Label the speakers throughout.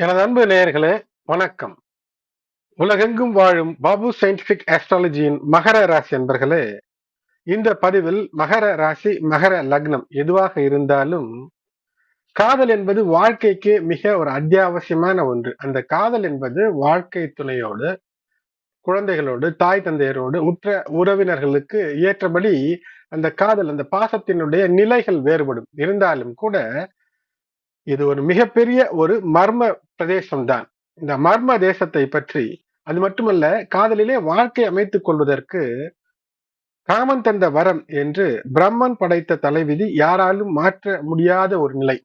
Speaker 1: எனது அன்பு நேயர்களே வணக்கம். உலகெங்கும் வாழும் பாபு சயின்டிபிக் ஆஸ்ட்ராலஜியின் மகர ராசி அன்பர்களே இந்த பதிவில் மகர ராசி மகர லக்னம் எதுவாக இருந்தாலும் காதல் என்பது வாழ்க்கைக்கு மிக ஒரு அத்தியாவசியமான ஒன்று. அந்த காதல் என்பது வாழ்க்கை துணையோடு குழந்தைகளோடு தாய் தந்தையரோடு உற்ற உறவினர்களுக்கு ஏற்றபடி அந்த காதல் அந்த பாசத்தினுடைய நிலைகள் வேறுபடும். இருந்தாலும் கூட இது ஒரு மிகப்பெரிய ஒரு மர்ம பிரதேசம்தான். இந்த மர்ம தேசத்தை பற்றி அது மட்டுமல்ல காதலிலே வாழ்க்கை அமைத்துக் கொள்வதற்கு காமன் தந்த வரம் என்று பிரம்மன் படைத்த தலைவிதி யாராலும் மாற்ற முடியாத ஒரு நிலை.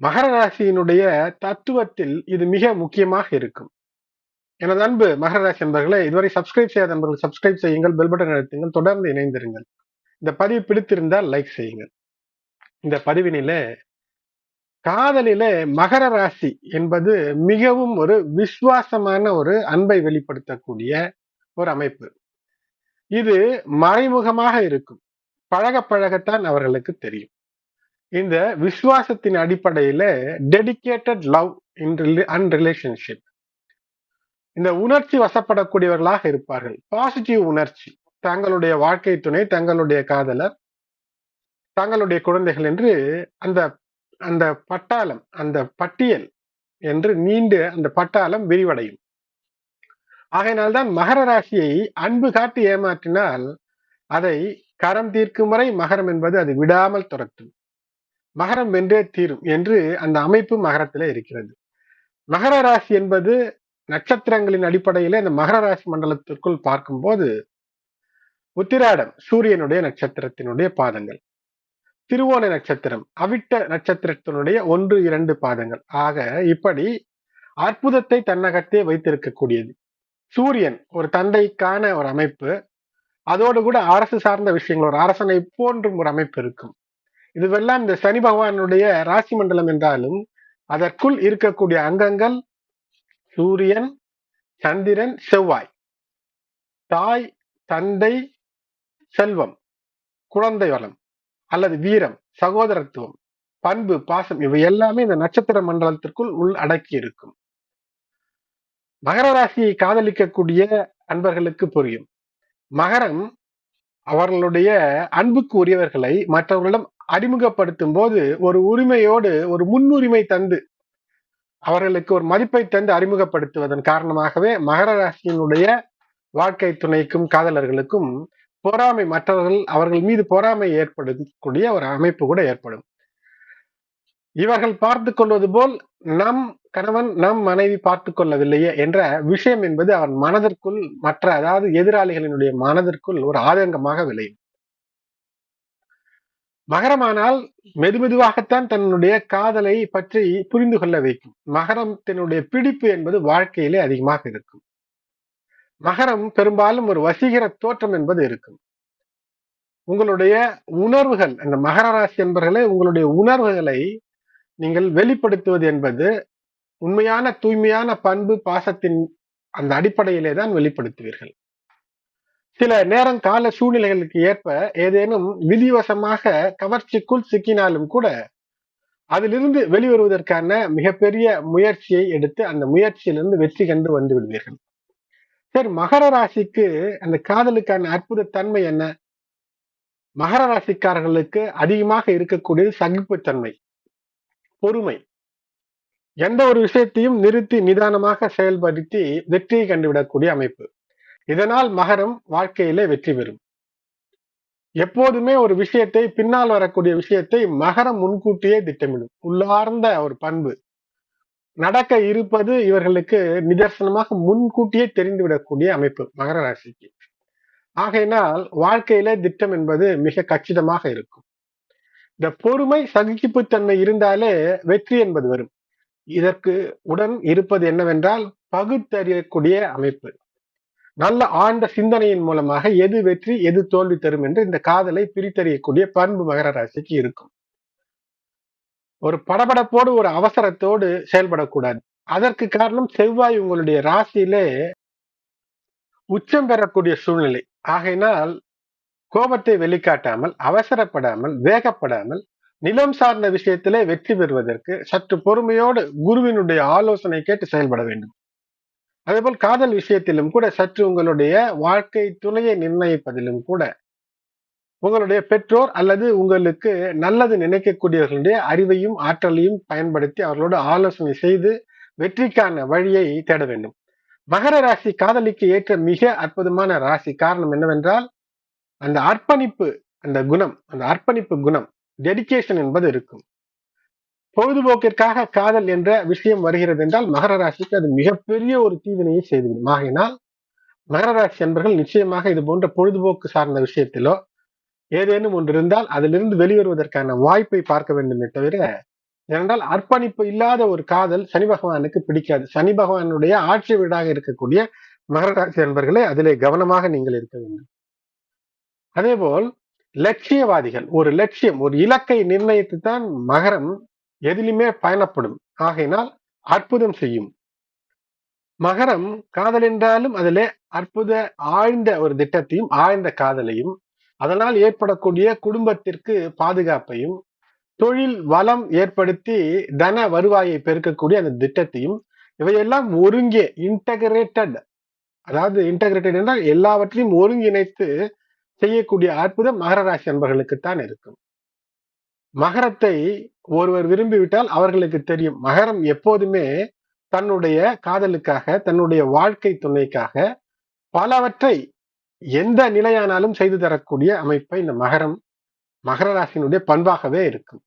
Speaker 1: மகர ராசியினுடைய தத்துவத்தில் இது மிக முக்கியமாக இருக்கும். எனது அன்பு மகர ராசி நண்பர்களே இதுவரை சப்ஸ்கிரைப் செய்யாத நண்பர்கள் சப்ஸ்கிரைப் செய்யுங்கள் பெல் பட்டன் அழுத்துங்கள் தொடர்ந்து இணைந்திருங்கள். இந்த பதிவு பிடித்திருந்தால் லைக் செய்யுங்கள். இந்த பதிவினில காதலிலே மகர ராசி என்பது மிகவும் ஒரு விசுவாசமான ஒரு அன்பை வெளிப்படுத்தக்கூடிய ஒரு அமைப்பு. இது மறைமுகமாக இருக்கும். பழக பழகத்தான் அவர்களுக்கு தெரியும். இந்த விசுவாசத்தின் அடிப்படையில டெடிக்கேட்டட் லவ் அண்ட் ரிலேஷன்ஷிப் இந்த உணர்ச்சி வசப்படக்கூடியவர்களாக இருப்பார்கள். பாசிட்டிவ் உணர்ச்சி. தங்களுடைய வாழ்க்கை துணை தங்களுடைய காதலர் தங்களுடைய குழந்தைகள் என்று அந்த அந்த பட்டாளம் அந்த பட்டியல் என்று நீண்டு அந்த பட்டாளம் விரிவடையும். ஆகையினால்தான் மகர ராசியை அன்பு காட்டி ஏமாற்றினால் அதை கரம் தீர்க்கும் வரை மகரம் என்பது அது விடாமல் துரத்தும். மகரம் வென்றே தீரும் என்று அந்த அமைப்பு மகரத்திலே இருக்கிறது. மகர ராசி என்பது நட்சத்திரங்களின் அடிப்படையிலே அந்த மகர ராசி மண்டலத்திற்குள் பார்க்கும்போது உத்திராடம் சூரியனுடைய நட்சத்திரத்தினுடைய பாதங்கள். திருவோண நட்சத்திரம் அவிட்ட நட்சத்திரத்தினுடைய ஒன்று இரண்டு பாதங்கள். ஆக இப்படி அற்புதத்தை தன்னகத்தே வைத்திருக்கக்கூடியது. சூரியன் ஒரு தந்தைக்கான ஒரு அமைப்பு. அதோடு கூட அரசு சார்ந்த விஷயங்கள் ஒரு அரசனை போன்றும் ஒரு அமைப்பு இருக்கும். இதுவெல்லாம் இந்த சனி பகவானுடைய ராசி மண்டலம் என்றாலும் அதற்குள் இருக்கக்கூடிய அங்கங்கள் சூரியன் சந்திரன் செவ்வாய். தாய் தந்தை செல்வம் குழந்தை வளம். அல்லது வீரம் சகோதரத்துவம் பண்பு பாசம் இவை எல்லாமே இந்த நட்சத்திர மண்டலத்திற்குள் உள் அடக்கி இருக்கும். மகர ராசியை காதலிக்கக்கூடிய அன்பர்களுக்கு புரியும். மகரம் அவர்களுடைய அன்புக்கு உரியவர்களை மற்றவர்களிடம் அறிமுகப்படுத்தும் போது ஒரு உரிமையோடு ஒரு முன்னுரிமை தந்து அவர்களுக்கு ஒரு மதிப்பை தந்து அறிமுகப்படுத்துவதன் காரணமாகவே மகர ராசியினுடைய வாழ்க்கை துணைக்கும் காதலர்களுக்கும் பொறாமை மற்றவர்கள் அவர்கள் மீது பொறாமை ஏற்படக்கூடிய ஒரு அமைப்பு கூட ஏற்படும். இவர்கள் பார்த்து கொள்வது போல் நம் கணவன் நம் மனைவி பார்த்து கொள்ளவில்லையே என்ற விஷயம் என்பது அவன் மனதிற்குள் மற்ற அதாவது எதிராளிகளினுடைய மனதிற்குள் ஒரு ஆதங்கமாக விளையும். மகரமானால் மெதுமெதுவாகத்தான் தன்னுடைய காதலை பற்றி புரிந்து கொள்ள வைக்கும். மகரத்தினுடைய பிடிப்பு என்பது வாழ்க்கையிலே அதிகமாக இருக்கும். மகரம் பெரும்பாலும் ஒரு வசீகர தோற்றம் என்பது இருக்கும். உங்களுடைய உணர்வுகள் அந்த மகர ராசி என்பர்களே உங்களுடைய உணர்வுகளை நீங்கள் வெளிப்படுத்துவது என்பது உண்மையான தூய்மையான பண்பு பாசத்தின் அந்த அடிப்படையிலே தான் வெளிப்படுத்துவீர்கள். சில நேரம் கால சூழ்நிலைகளுக்கு ஏற்ப ஏதேனும் விதிவசமாக கவர்ச்சிக்குள் சிக்கினாலும் கூட அதிலிருந்து வெளிவருவதற்கான மிகப்பெரிய முயற்சியை எடுத்து அந்த முயற்சியிலிருந்து வெற்றி கண்டு வந்து விடுவீர்கள். சரி மகர ராசிக்கு அந்த காதலுக்கான அற்புத தன்மை என்ன? மகர ராசிக்காரர்களுக்கு அதிகமாக இருக்கக்கூடியது சகிப்புத்தன்மை பொறுமை. எந்த ஒரு விஷயத்தையும் நிறுத்தி நிதானமாக செயல்படுத்தி வெற்றியை கண்டுவிடக்கூடிய அமைப்பு. இதனால் மகரம் வாழ்க்கையிலே வெற்றி பெறும். எப்போதுமே ஒரு விஷயத்தை பின்னால் வரக்கூடிய விஷயத்தை மகரம் முன்கூட்டியே திட்டமிடும். உள்ளார்ந்த ஒரு பண்பு. நடக்க இருப்பது இவர்களுக்கு நிதர்சனமாக முன்கூட்டியே தெரிந்துவிடக்கூடிய அமைப்பு மகர ராசிக்கு. ஆகையினால் வாழ்க்கையில திட்டம் என்பது மிக கச்சிதமாக இருக்கும். இந்த பொறுமை சகிப்புத்தன்மை இருந்தாலே வெற்றி என்பது வரும். இதற்கு உடன் இருப்பது என்னவென்றால் பகுத்தறியக்கூடிய அமைப்பு. நல்ல ஆழ்ந்த சிந்தனையின் மூலமாக எது வெற்றி எது தோல்வி தரும் என்று இந்த காதலை பிரித்தறியக்கூடிய பண்பு மகர ராசிக்கு இருக்கும். ஒரு படபடப்போடு ஒரு அவசரத்தோடு செயல்படக்கூடாது. அதற்கு காரணம் செவ்வாய் உங்களுடைய ராசியிலே உச்சம் பெறக்கூடிய சூழ்நிலை. ஆகையினால் கோபத்தை வெளிக்காட்டாமல் அவசரப்படாமல் வேகப்படாமல் நிலம் சார்ந்த விஷயத்திலே வெற்றி பெறுவதற்கு சற்று பொறுமையோடு குருவினுடைய ஆலோசனை கேட்டு செயல்பட வேண்டும். அதேபோல் காதல் விஷயத்திலும் கூட சற்று உங்களுடைய வாழ்க்கை துணையை நிர்ணயிப்பதிலும் கூட உங்களுடைய பெற்றோர் அல்லது உங்களுக்கு நல்லது நினைக்கக்கூடியவர்களுடைய அறிவையும் ஆற்றலையும் பயன்படுத்தி அவர்களோடு ஆலோசனை செய்து வெற்றிக்கான வழியை தேட வேண்டும். மகர ராசி காதலிக்கு ஏற்ற மிக அற்புதமான ராசி காரணம் என்னவென்றால் அந்த அர்ப்பணிப்பு அந்த குணம் அந்த அர்ப்பணிப்பு குணம் டெடிகேஷன் என்பது இருக்கும். பொழுதுபோக்கிற்காக காதல் என்ற விஷயம் வருகிறது என்றால் மகர ராசிக்கு அது மிகப்பெரிய ஒரு தீவினையை செய்துவிடும் ஆகையினால் மகர ராசி என்பர்கள் நிச்சயமாக இது போன்ற பொழுதுபோக்கு சார்ந்த விஷயத்திலோ ஏதேனும் ஒன்று இருந்தால் அதிலிருந்து வெளிவருவதற்கான வாய்ப்பை பார்க்க வேண்டுமே தவிர ஏனென்றால் அர்ப்பணிப்பு இல்லாத ஒரு காதல் சனி பகவானுக்கு பிடிக்காது. சனி பகவானுடைய ஆட்சி வீடாக இருக்கக்கூடிய மகராசி நண்பர்களே அதிலே கவனமாக நீங்கள் இருக்க வேண்டும். அதேபோல் லட்சியவாதிகள் ஒரு லட்சியம் ஒரு இலக்கை நிர்ணயித்து தான் மகரம் எதிலுமே பயணப்படும். ஆகையினால் அற்புதம் செய்யும். மகரம் காதல் என்றாலும் அதிலே அற்புத ஆழ்ந்த ஒரு திட்டத்தையும் ஆழ்ந்த காதலையும் அதனால் ஏற்படக்கூடிய குடும்பத்திற்கு பாதுகாப்பையும் தொழில் வளம் ஏற்படுத்தி தன வருவாயை பெருக்கக்கூடிய அந்த திட்டத்தையும் இவையெல்லாம் ஒருங்கே இன்டகிரேட்டட் அதாவது இன்டகிரேட்டட் என்றால் எல்லாவற்றையும் ஒருங்கிணைத்து செய்யக்கூடிய அற்புதம் மகர ராசி அன்பர்களுக்குத்தான் இருக்கும். மகரத்தை ஒருவர் விரும்பிவிட்டால் அவர்களுக்கு தெரியும். மகரம் எப்போதுமே தன்னுடைய காதலுக்காக தன்னுடைய வாழ்க்கை துணைக்காக பலவற்றை எந்த நிலையானாலும் செய்து தரக்கூடிய அமைப்பை இந்த மகரம் மகர ராசியினுடைய பண்பாகவே இருக்கும்.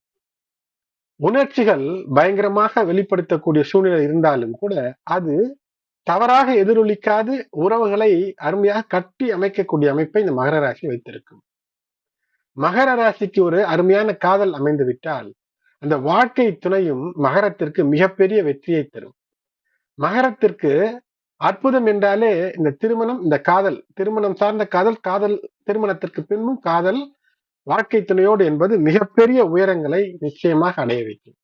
Speaker 1: உணர்ச்சிகள் பயங்கரமாக வெளிப்படுத்தக்கூடிய சூழ்நிலை இருந்தாலும் கூட அது தவறாக எதிரொலிக்காது உறவுகளை அருமையாக கட்டி அமைக்கக்கூடிய அமைப்பை இந்த மகர ராசி வைத்திருக்கும். மகர ராசிக்கு ஒரு அருமையான காதல் அமைந்து விட்டால் அந்த வாழ்க்கை துணையும் மகரத்திற்கு மிகப்பெரிய வெற்றியை தரும். மகரத்திற்கு அற்புதம் என்றாலே இந்த திருமணம் இந்த காதல். திருமணம் சார்ந்த காதல் காதல் திருமணத்திற்கு பின்பும் காதல் வாழ்க்கை துணையோடு என்பது மிகப்பெரிய உயரங்களை நிச்சயமாக அடைய வைக்கும்.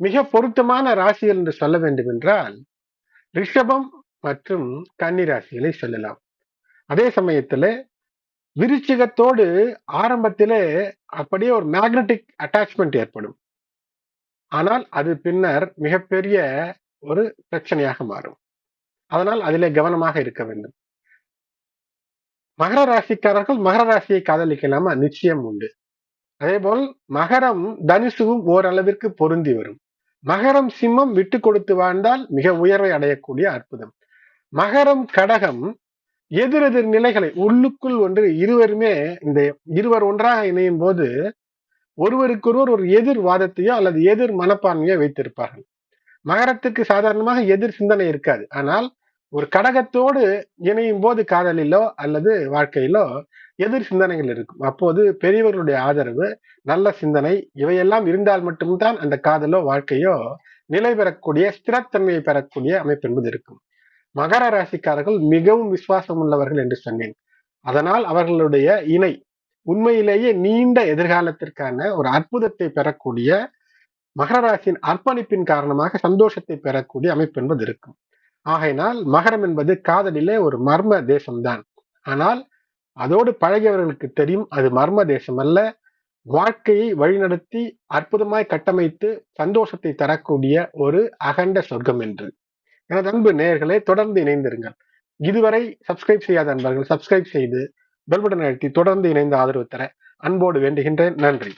Speaker 1: மிக பொருத்தமான ராசிகள் என்று சொல்ல வேண்டும் என்றால் ரிஷபம் மற்றும் கன்னி ராசிகளை சொல்லலாம். அதே சமயத்துல விருச்சிகத்தோடு ஆரம்பத்திலே அப்படியே ஒரு மேக்னட்டிக் அட்டாச்மெண்ட் ஏற்படும். ஆனால் அது பின்னர் மிகப்பெரிய ஒரு பிரச்சனையாக மாறும். அதனால் அதிலே கவனமாக இருக்க வேண்டும். மகர ராசிக்காரர்கள் மகர ராசியை காதலிக்கலாமா? நிச்சயம் உண்டு. அதே போல் மகரம் தனுசுவும் ஓரளவிற்கு பொருந்தி வரும். மகரம் சிம்மம் விட்டு கொடுத்து வாழ்ந்தால் மிக உயர்வை அடையக்கூடிய அற்புதம். மகரம் கடகம் எதிரெதிர் நிலைகளை உள்ளுக்குள் ஒன்று இருவருமே இந்த இருவர் ஒன்றாக இணையும் போது ஒருவருக்கொருவர் ஒரு எதிர் வாதத்தையோ அல்லது எதிர் மனப்பான்மையோ வைத்திருப்பார்கள். மகரத்துக்கு சாதாரணமாக எதிர் சிந்தனை இருக்காது. ஆனால் ஒரு கடகத்தோடு இணையும் போது காதலிலோ அல்லது வாழ்க்கையிலோ எதிர் சிந்தனைகள் இருக்கும். அப்போது பெரியவர்களுடைய ஆதரவு நல்ல சிந்தனை இவையெல்லாம் இருந்தால் மட்டும்தான் அந்த காதலோ வாழ்க்கையோ நிலை பெறக்கூடிய ஸ்திரத்தன்மையை பெறக்கூடிய அமைப்பு என்பது இருக்கும். மகர ராசிக்காரர்கள் மிகவும் விசுவாசம் உள்ளவர்கள் என்று சொன்னேன். அதனால் அவர்களுடைய இணை உண்மையிலேயே நீண்ட எதிர்காலத்திற்கான ஒரு அற்புதத்தை பெறக்கூடிய மகர ராசியின் அர்ப்பணிப்பின் காரணமாக சந்தோஷத்தை பெறக்கூடிய அமைப்பு என்பது இருக்கும். ஆகையினால் மகரம் என்பது காதலிலே ஒரு மர்ம தேசம்தான். ஆனால் அதோடு பழகியவர்களுக்கு தெரியும் அது மர்ம தேசம் அல்ல வாழ்க்கையை வழிநடத்தி அற்புதமாய் கட்டமைத்து சந்தோஷத்தை தரக்கூடிய ஒரு அகண்ட சொர்க்கம் என்று. எனது அன்பு நேயர்களே தொடர்ந்து இணைந்திருங்கள். இதுவரை சப்ஸ்கிரைப் செய்யாத அன்பர்கள் சப்ஸ்கிரைப் செய்து பெல் பட்டன் அழுத்தி தொடர்ந்து இணைந்து ஆதரவு தர அன்போடு வேண்டுகின்றேன். நன்றி.